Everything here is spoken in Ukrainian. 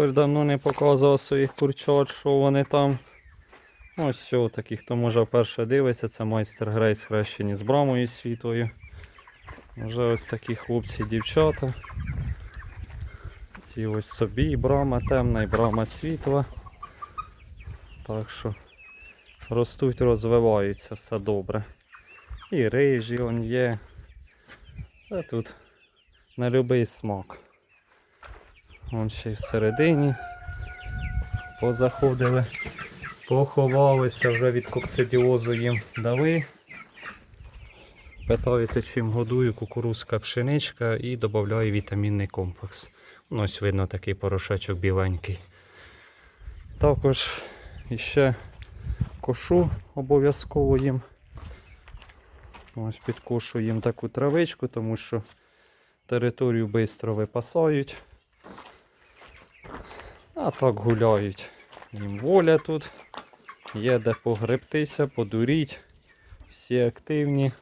Ігор давно не показував своїх курчат, що вони там. Ось все, такий, хто може вперше дивиться, це майстер Грей схрещені з брамою світлою. Вже ось такі хлопці дівчата. Ці ось собі і брама темна, і брама світла. Так що ростуть, розвиваються, все добре. І рижі он є. А тут на будь-який смак. Вон ще й всередині. Позаходили, поховалися вже від коксидіозу їм дали. Питаєте, чим годую кукурузка пшеничка і додаю вітамінний комплекс. Ну, ось видно такий порошочок біленький. Також іще кошу обов'язково їм. Ось підкошу їм таку травичку, тому що територію швидко випасають. А так гуляють. Їм воля тут. Є де погребтися, подуріть. Всі активні.